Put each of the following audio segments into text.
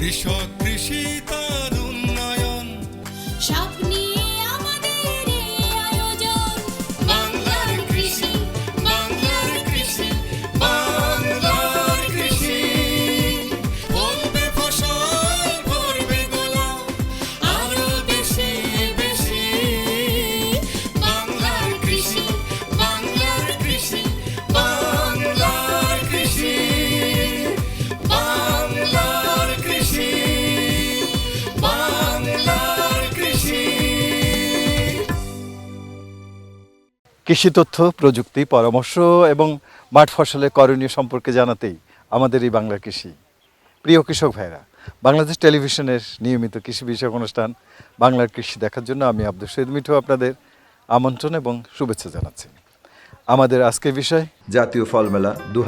কৃষক কৃষি তার কৃষি তথ্য প্রযুক্তি, পরামর্শ এবং মাঠ ফসলের করণীয় সম্পর্কে জানাতেই আমাদের এই বাংলা কৃষি। প্রিয় কৃষক ভাইরা, বাংলাদেশ টেলিভিশনের নিয়মিত কৃষি বিষয়ক অনুষ্ঠান বাংলার কৃষি দেখার জন্য আমি আব্দুল শহীদ মিঠু আপনাদের আমন্ত্রণ এবং শুভেচ্ছা জানাচ্ছি। আমাদের আজকের বিষয়, জাতীয় ফল মেলা দু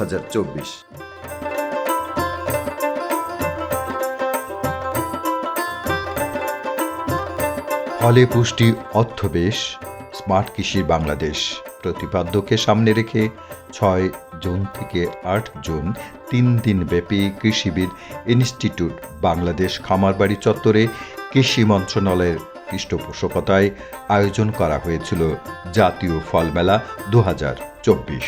ফলে পুষ্টি অর্থবেশ স্মার্ট কৃষির বাংলাদেশ প্রতিপাদ্যকে সামনে রেখে ছয় জুন থেকে আট জুন তিন দিন ব্যাপী কৃষিবিদ ইনস্টিটিউট বাংলাদেশ খামারবাড়ি চত্বরে কৃষি মন্ত্রণালয়ের পৃষ্ঠপোষকতায় আয়োজন করা হয়েছিল। জাতীয় ফল মেলা দু হাজার চব্বিশ।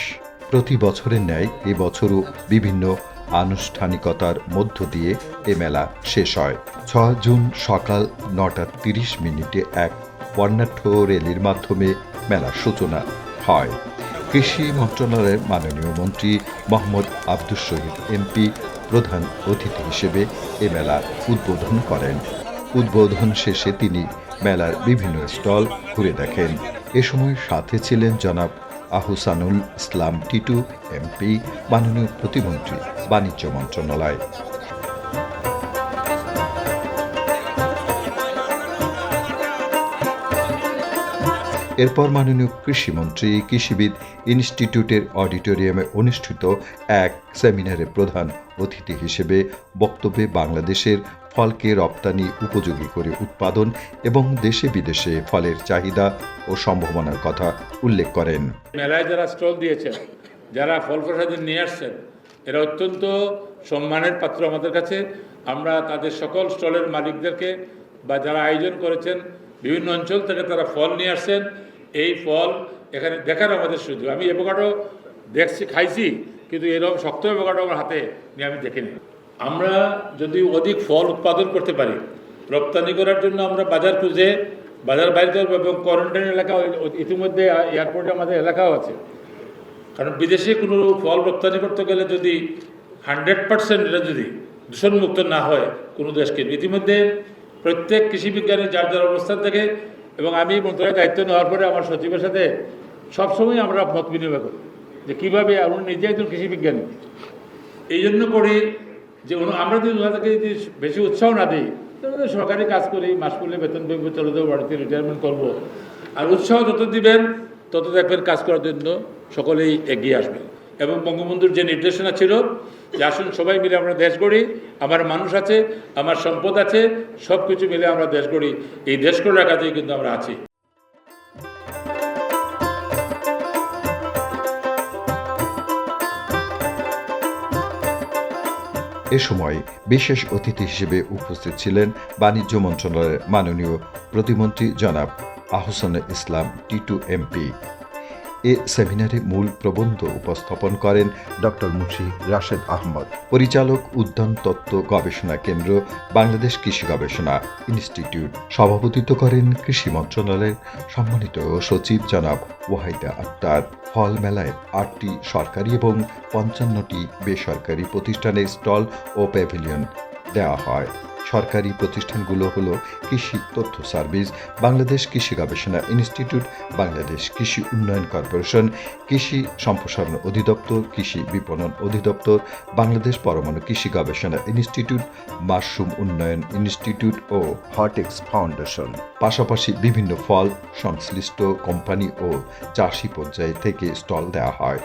প্রতি বছরের ন্যায় এবছরও বিভিন্ন আনুষ্ঠানিকতার মধ্য দিয়ে এ মেলা শেষ হয়। ছয় জুন সকাল নটা তিরিশ মিনিটে এক বর্ণাঢ্য মাধ্যমে মেলার সূচনা হয়। কৃষি মন্ত্রণালয়ের মাননীয় মন্ত্রী মোহাম্মদ আব্দুস শহীদ এমপি প্রধান অতিথি হিসেবে এ মেলা উদ্বোধন করেন। উদ্বোধন শেষে তিনি মেলার বিভিন্ন স্টল ঘুরে দেখেন। এ সময় সাথে ছিলেন জনাব আহুসানুল ইসলাম টিটু, এমপি, মাননীয় প্রতিমন্ত্রী, বাণিজ্য মন্ত্রণালয়। এরপর মাননীয় কৃষিমন্ত্রী, কৃষিবিদ ইনস্টিটিউটের অডিটোরিয়ামে অনুষ্ঠিত এক সেমিনারে প্রধান অতিথি হিসেবে বক্তব্যে বাংলাদেশের ফলকে রপ্তানি, উপযোগী করে উৎপাদন এবং দেশে বিদেশে ফলের চাহিদা ও সম্ভাবনার কথা উল্লেখ করেন। মেলায় যারা স্টল দিয়েছেন, যারা ফল প্রসাদন নিয়ে আসছেন, এরা অত্যন্ত সম্মানের পাত্র আমাদের কাছে। আমরা তাদের সকল স্টলের মালিকদেরকে বা যারা আয়োজন করেছেন বিভিন্ন অঞ্চল থেকে তারা ফল নিয়ে আসছেন। এই ফল এখানে দেখার আমাদের সুযোগ। আমি এভোকাডো দেখছি, খাইছি, কিন্তু এরকম শক্ত এভোকাডো আমার হাতে নিয়ে আমি দেখিনি। আমরা যদি অধিক ফল উৎপাদন করতে পারি, রপ্তানি করার জন্য আমরা বাজার খুঁজে, বাজার বাইরে এবং কোয়ারেন্টাইন এলাকা ইতিমধ্যে এয়ারপোর্টে আমাদের এলাকাও আছে। কারণ বিদেশে কোনো ফল রপ্তানি করতে গেলে যদি হান্ড্রেড পার্সেন্ট এটা যদি দূষণমুক্ত না হয়, কোনো দেশকে। ইতিমধ্যে প্রত্যেক কৃষি বিজ্ঞানী যার যার অবস্থান থেকে এবং আমি মন্ত্রণালয়ের দায়িত্ব নেওয়ার পরে আমার সচিবের সাথে সবসময় আমরা মত বিনিময় করি যে কীভাবে উনি নিজে একজন কৃষি বিজ্ঞানী। এই জন্য করি যে আমরা যদি ওনাদেরকে যদি বেশি উৎসাহ না দিই, তাহলে সরকারি কাজ করি, মাস করলে বেতন পেয়ে চলে যাব, বাড়িতে রিটায়ারমেন্ট করব। আর উৎসাহ যত দিবেন, তত দেখবেন কাজ করার জন্য সকলেই এগিয়ে আসবেন। এবং বঙ্গবন্ধুর যে নির্দেশনা ছিল যে আসুন সবাই মিলে আমরা দেশ গড়ি, আমার মানুষ আছে, আমার সম্পদ আছে সব কিছু মিলে আমরা দেশ গড়ি। এই দেশ গড়ার কাজেই কিন্তু আমরা আছি। এ সময় বিশেষ অতিথি হিসেবে উপস্থিত ছিলেন বাণিজ্য মন্ত্রণালয়ের মাননীয় প্রতিমন্ত্রী জনাব আহসান ইসলাম, টি টিটু এমপি এ সেমিনারে মূল প্রবন্ধ উপস্থাপন করেন ডক্টর মুন্সি রাশেদ আহমদ, পরিচালক উদ্যান তত্ত্ব গবেষণা কেন্দ্র, বাংলাদেশ কৃষি গবেষণা ইনস্টিটিউট। সভাপতিত্ব করেন কৃষি মন্ত্রণালয়ের সম্মানিত সচিব জনাব ওয়াহিদা আক্তার। ফল মেলায় আটটি সরকারি এবং পঞ্চান্নটি বেসরকারি প্রতিষ্ঠানের স্টল ও প্যাভিলিয়ন দেওয়া হয়। সরকারি প্রতিষ্ঠানগুলো হলো কৃষি তথ্য সার্ভিস, বাংলাদেশ কৃষি গবেষণা ইনস্টিটিউট, বাংলাদেশ কৃষি উন্নয়ন কর্পোরেশন, কৃষি সম্প্রসারণ অধিদপ্তর, কৃষি বিপণন অধিদপ্তর, বাংলাদেশ পরমাণু কৃষি গবেষণা ইনস্টিটিউট, মাশরুম উন্নয়ন ইনস্টিটিউট ও হটেক্স ফাউন্ডেশন। পাশাপাশি বিভিন্ন ফল সংশ্লিষ্ট কোম্পানি ও চাষি পর্যায়ে থেকে স্টল দেওয়া হয়।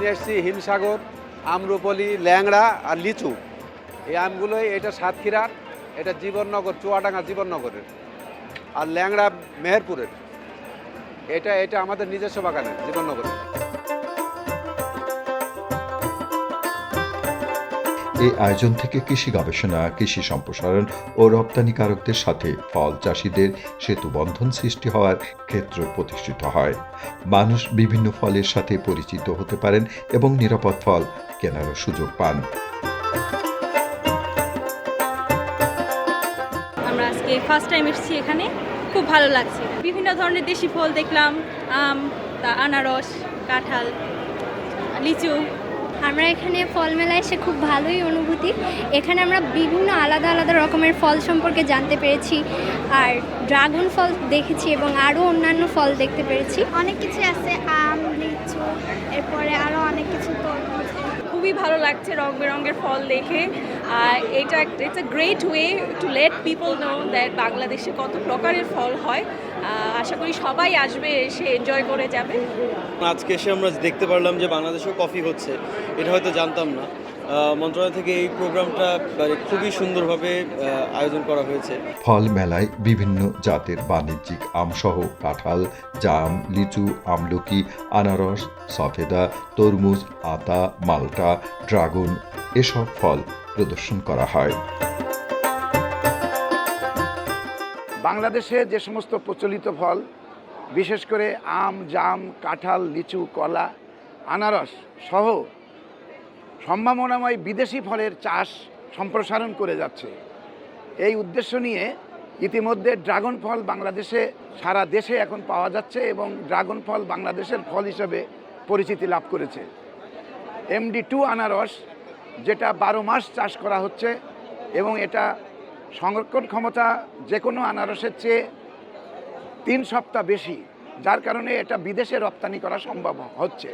নিয়ে এসেছি, হিমসাগর, আমরুপলি, ল্যাংড়া আর লিচু। এই আমগুলোই, এটা সাতক্ষীরার এটা জীবননগর, চুয়াডাঙ্গা জীবননগরের। আর ল্যাংড়া মেহেরপুরের। এটা এটা আমাদের নিজস্ব বাগানের, জীবননগরের। এই আয়োজন থেকে কৃষি গবেষণা, কৃষি সম্প্রসারণ ও রপ্তানিকারকদের সাথে ফল চাষিদের সেতু বন্ধন সৃষ্টি হওয়ার ক্ষেত্র প্রতিষ্ঠিত হয়। মানুষ বিভিন্ন ফলের সাথে পরিচিত হতে পারেন এবং নিরাপদ ফল কেনারও সুযোগ পান। আমরা আজকে ফার্স্ট টাইম এসেছি এখানে। খুব ভালো লাগছে। বিভিন্ন ধরনের দেশি ফল দেখলাম, আম, তা আনারস, কাঁঠাল, লিচু। আমরা এখানে ফল মেলায় সে খুব ভালোই অনুভূতি। এখানে আমরা বিভিন্ন আলাদা আলাদা রকমের ফল সম্পর্কে জানতে পেরেছি, আর ড্রাগন ফল দেখেছি এবং আরও অন্যান্য ফল দেখতে পেরেছি। অনেক কিছু আছে, আম, লিচু, এরপরে আরও অনেক কিছু তরমুজ খুবই ভালো লাগছে রং বেরঙের ফল দেখে। আর এটা it's a great way to let people know that বাংলাদেশে কত প্রকারের ফল হয়। আশা করি সবাই আসবে, এসে এনজয় করে যাবে। আজকে এসে আমরা দেখতে পারলাম যে বাংলাদেশেও কফি হচ্ছে। এটা হয়তো জানতাম না। মন্ত্রণালয় থেকে এই প্রোগ্রামটা মানে খুবই সুন্দরভাবে আয়োজন করা হয়েছে। ফল মেলায় বিভিন্ন জাতের বাণিজ্যিক আমসহ কাঁঠাল জাম লিচু আমলকি আনারস সফেদা তরমুজ আতা মাল্টা ড্রাগন এসব ফল প্রদর্শন করা হয়। বাংলাদেশে যে সমস্ত প্রচলিত ফল বিশেষ করে আম জাম কাঁঠাল লিচু কলা আনারস সহ সম্ভাবনাময় বিদেশি ফলের চাষ সম্প্রসারণ করে যাচ্ছে। এই উদ্দেশ্য নিয়ে ইতিমধ্যে ড্রাগন ফল বাংলাদেশে, সারা দেশে এখন পাওয়া যাচ্ছে এবং ড্রাগন ফল বাংলাদেশের ফল হিসেবে পরিচিতি লাভ করেছে। এমডি টু আনারস, যেটা বারো মাস চাষ করা হচ্ছে এবং এটা সংরক্ষণ ক্ষমতা যে কোনো আনারসের চেয়ে তিন সপ্তাহ বেশি, যার কারণে এটা বিদেশে রপ্তানি করা সম্ভব হচ্ছে।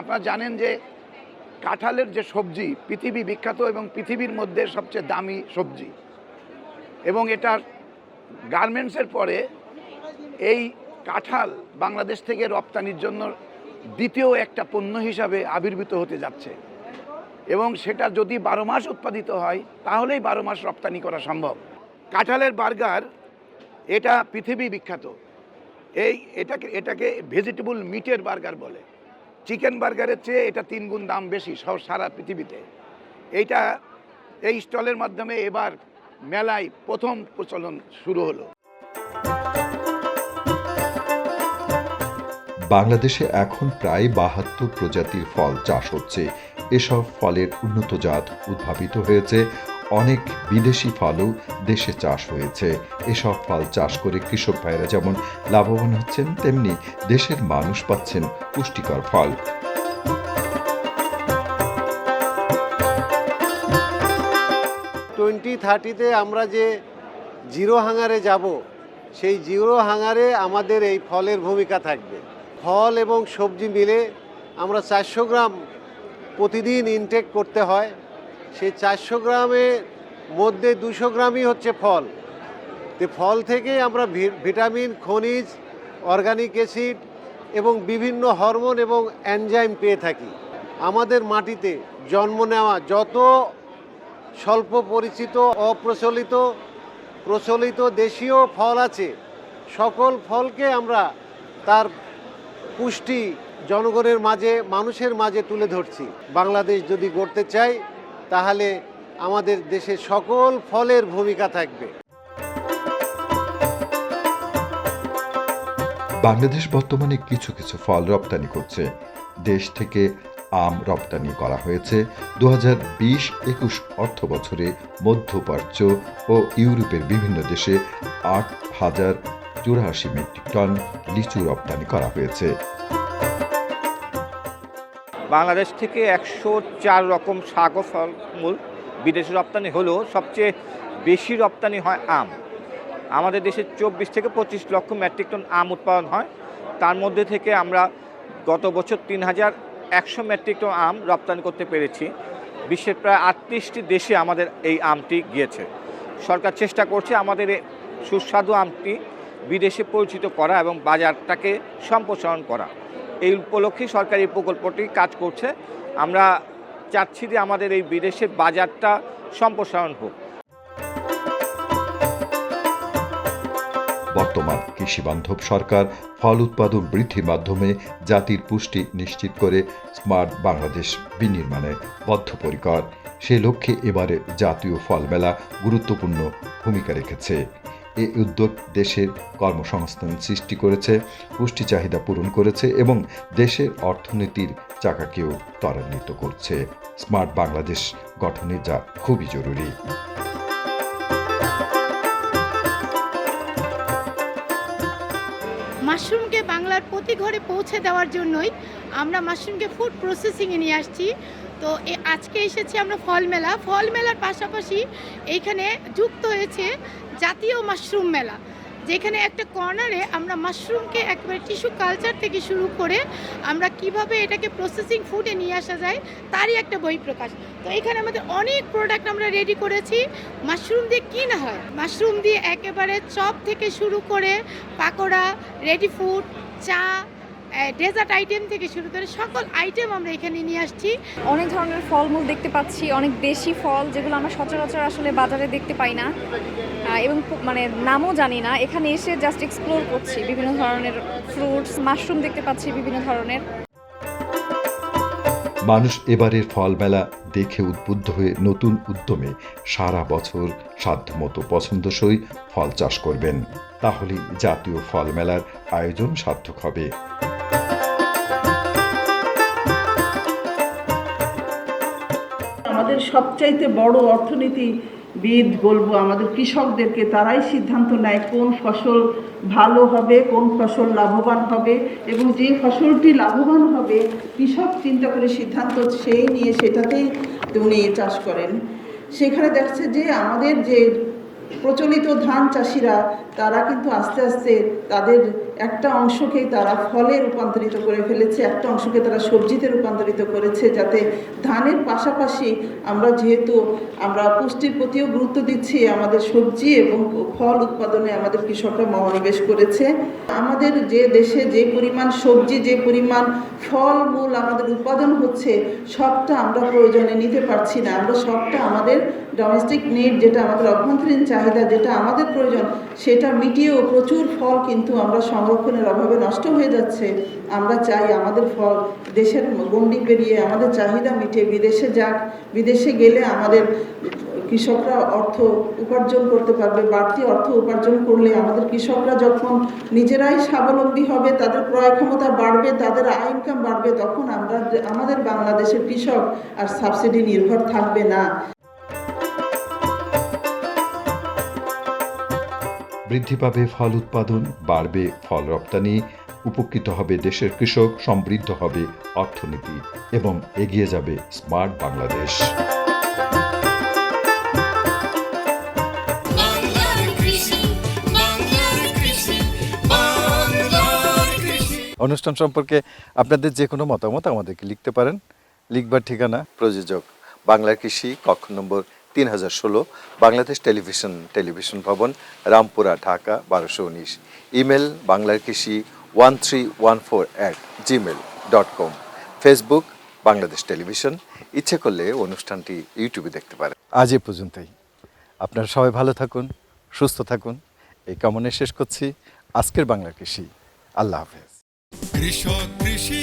আপনারা জানেন যে কাঁঠালের যে সবজি, পৃথিবী বিখ্যাত এবং পৃথিবীর মধ্যে সবচেয়ে দামি সবজি। এবং এটা গার্মেন্টসের পরে এই কাঁঠাল বাংলাদেশ থেকে রপ্তানির জন্য দ্বিতীয় একটা পণ্য হিসাবে আবির্ভূত হতে যাচ্ছে। এবং সেটা যদি বারো মাস উৎপাদিত হয়, তাহলেই বারো মাস রপ্তানি করা সম্ভব। কাঁঠালের বার্গার, এটা পৃথিবী বিখ্যাত। এই এটাকে এটাকে ভেজিটেবল মিটের বার্গার বলে। চিকেন বার্গারের চেয়ে এটা তিন গুণ দাম বেশি সব সারা পৃথিবীতে। এইটা, এই স্টলের মাধ্যমে এবার মেলায় প্রথম প্রচলন শুরু হলো। বাংলাদেশে এখন প্রায় বাহাত্তর প্রজাতির ফল চাষ হচ্ছে। এসব ফলের উন্নত জাত উদ্ভাবিত হয়েছে অনেক বিদেশি ফলও দেশে চাষ হয়েছে। এসব ফল চাষ করে কৃষক ভাইরা যেমন লাভবান হচ্ছেন, তেমনি দেশের মানুষ পাচ্ছেন পুষ্টিকর ফল। টোয়েন্টি থার্টিতে আমরা যে জিরো হাঙ্গারে যাব, সেই জিরো হাঙ্গারে আমাদের এই ফলের ভূমিকা থাকবে। ফল এবং সবজি মিলে আমরা চারশো গ্রাম প্রতিদিন ইনটেক করতে হয়। সেই চারশো গ্রামের মধ্যে দুশো গ্রামই হচ্ছে ফল। তো ফল থেকে আমরা ভিটামিন, খনিজ, অর্গানিক অ্যাসিড এবং বিভিন্ন হরমোন এবং এনজাইম পেয়ে থাকি। আমাদের মাটিতে জন্ম নেওয়া যত স্বল্প পরিচিত, অপ্রচলিত, প্রচলিত দেশীয় ফল আছে, সকল ফলকে আমরা তার পুষ্টি জনগণের মাঝে, মানুষের মাঝে তুলে ধরছি। বাংলাদেশ যদি গড়তে চাই তাহলে আমাদের দেশে সকল ফলের ভূমিকা থাকবে। বাংলাদেশ বর্তমানে কিছু কিছু ফল রপ্তানি করছে। দেশ থেকে আম রপ্তানি করা হয়েছে দু হাজার বিশ একুশ অর্থ বছরে মধ্যপ্রাচ্য ও ইউরোপের বিভিন্ন দেশে আট হাজার চুরাশি মেট্রিক টন লিচু রপ্তানি করা হয়েছে। বাংলাদেশ থেকে একশো চার রকম শাক ও ফলমূল বিদেশি রপ্তানি হলেও সবচেয়ে বেশি রপ্তানি হয় আম। আমাদের দেশে চব্বিশ থেকে পঁচিশ লক্ষ মেট্রিক টন আম উৎপাদন হয়। তার মধ্যে থেকে আমরা গত বছর তিন হাজার একশো মেট্রিক টন আম রপ্তানি করতে পেরেছি। বিশ্বের প্রায় আটত্রিশটি দেশে আমাদের এই আমটি গিয়েছে। সরকার চেষ্টা করছে আমাদের সুস্বাদু আমটি বিদেশে পরিচিত করা এবং বাজারটাকে সম্প্রসারণ করা। এই উপলক্ষে সরকার এই প্রকল্পটি কাজ করছে। আমরা চাচ্ছি যে আমাদের এই বিদেশের বাজারটা সম্প্রসারণ হোক। বর্তমান কৃষিবান্ধব সরকার ফল উৎপাদন বৃদ্ধির মাধ্যমে জাতির পুষ্টি নিশ্চিত করে স্মার্ট বাংলাদেশ বিনির্মাণে বদ্ধপরিকর। সেই লক্ষ্যে এবারে জাতীয় ফল মেলা গুরুত্বপূর্ণ ভূমিকা রেখেছে। এই উদ্যোগ দেশের কর্মসংস্থান সৃষ্টি করেছে, পুষ্টি চাহিদা পূরণ করেছে এবং দেশের অর্থনীতির চাকাকেও ত্বরান্বিত করছে। স্মার্ট বাংলাদেশ গঠনে যা খুবই জরুরি। মাশরুমকে বাংলার প্রতি ঘরে পৌঁছে দেওয়ার জন্যই আমরা মাশরুমকে ফুড প্রসেসিংয়ে নিয়ে আসছি। তো আজকে এসেছি আমরা ফল মেলা ফল মেলার পাশাপাশি এইখানে যুক্ত হয়েছে জাতীয় মাশরুম মেলা, যেখানে একটা কর্নারে আমরা মাশরুমকে একবারে টিস্যু কালচার থেকে শুরু করে আমরা কীভাবে এটাকে প্রসেসিং ফুডে নিয়ে আসা যায় তারই একটা বই প্রকাশ। তো এখানে আমাদের অনেক প্রোডাক্ট আমরা রেডি করেছি, মাশরুম দিয়ে কী না হয়? মাশরুম দিয়ে একেবারে চপ থেকে শুরু করে পাকোড়া রেডি ফুড চা ডেজার্ট আইটেম থেকে শুরু করে সকল আইটেম আমরা এখানে নিয়ে আসছি। অনেক ধরনের ফলমূল দেখতে পাচ্ছি অনেক দেশি ফল যেগুলো আমরা সচরাচর আসলে বাজারে দেখতে পাই না। এবং খুব মানে নামও জানি না। এখানে এসে জাস্ট এক্সপ্লোর করছি বিভিন্ন ধরনের ফ্রুটস মাশরুম দেখতে পাচ্ছি বিভিন্ন ধরনের। মানুষ এবারের ফল মেলা দেখে উদ্বুদ্ধ হয়ে নতুন উদ্যমে সারা বছর সাধ্যমতো পছন্দসই ফল চাষ করবেন। তাহলেই জাতীয় ফল মেলার আয়োজন সার্থক হবে। সবচাইতে বড় অর্থনীতিবিদ বলব আমাদের কৃষকদেরকে, তারাই সিদ্ধান্ত নেয় কোন ফসল ভালো হবে, কোন ফসল লাভবান হবে এবং যে ফসলটি লাভবান হবে, কৃষক চিন্তা করে সিদ্ধান্ত সেই নিয়ে সেটাতেই উনি চাষ করেন। সেখানে দেখছে যে আমাদের যে প্রচলিত ধান চাষিরা, তারা কিন্তু আস্তে আস্তে তাদের একটা অংশকেই তারা ফলে রূপান্তরিত করে ফেলেছে, একটা অংশকে তারা সবজিতে রূপান্তরিত করেছে যাতে ধানের পাশাপাশি আমরা যেহেতু আমরা পুষ্টির প্রতিও গুরুত্ব দিচ্ছি, আমাদের সবজি এবং ফল উৎপাদনে আমাদের কৃষকরা মনোনিবেশ করেছে। আমাদের যে দেশে যে পরিমাণ সবজি, যে পরিমাণ ফল, মূল আমাদের উৎপাদন হচ্ছে, সবটা আমরা প্রয়োজনে নিতে পারছি না। আমরা সবটা আমাদের ডোমেস্টিক নিড যেটা আমাদের অভ্যন্তরীণ চাহিদা, যেটা আমাদের প্রয়োজন, সেটা মিটিয়েও প্রচুর ফল কিন্তু আমরা সংরক্ষণের অভাবে নষ্ট হয়ে যাচ্ছে। আমরা চাই আমাদের ফল দেশের গণ্ডি পেরিয়ে আমাদের চাহিদা মিটিয়ে বিদেশে যাক। বিদেশে গেলে আমাদের কৃষকরা অর্থ উপার্জন করতে পারবে, বাড়তি অর্থ উপার্জন করলে আমাদের কৃষকরা যখন নিজেরাই স্বাবলম্বী হবে, তাদের ক্রয় ক্ষমতা বাড়বে, তাদের আয় ইনকাম বাড়বে, তখন আমরা আমাদের বাংলাদেশের কৃষক আর সাবসিডি নির্ভর থাকবে না। বৃদ্ধি পাবে ফল উৎপাদন বাড়বে ফল রপ্তানি উপকৃত হবে দেশের কৃষক সমৃদ্ধ হবে অর্থনীতি এবং এগিয়ে যাবে স্মার্ট বাংলাদেশ। বাংলার কৃষি বাংলার কৃষি বাংলার কৃষি। অনুষ্ঠান সম্পর্কে আপনাদের যে কোনো মতামত আমাদেরকে লিখতে পারেন। লিখবার ঠিকানা প্রযোজক বাংলার কৃষি কক্ষ নম্বর তিন হাজার ষোলো বাংলাদেশ টেলিভিশন টেলিভিশন ভবন, রামপুরা, ঢাকা, বারোশো উনিশ। ইমেল বাংলার কৃষি one three one four at Gmail dot com Facebook Bangladesh television. ইচ্ছে করলে অনুষ্ঠানটি ইউটিউবে দেখতে পারেন। আজ এ পর্যন্তই। আপনারা সবাই ভালো থাকুন, সুস্থ থাকুন। এই কামনে শেষ করছি। আজকের বাংলা কৃষি আল্লাহ হাফেজ। কৃষক কৃষি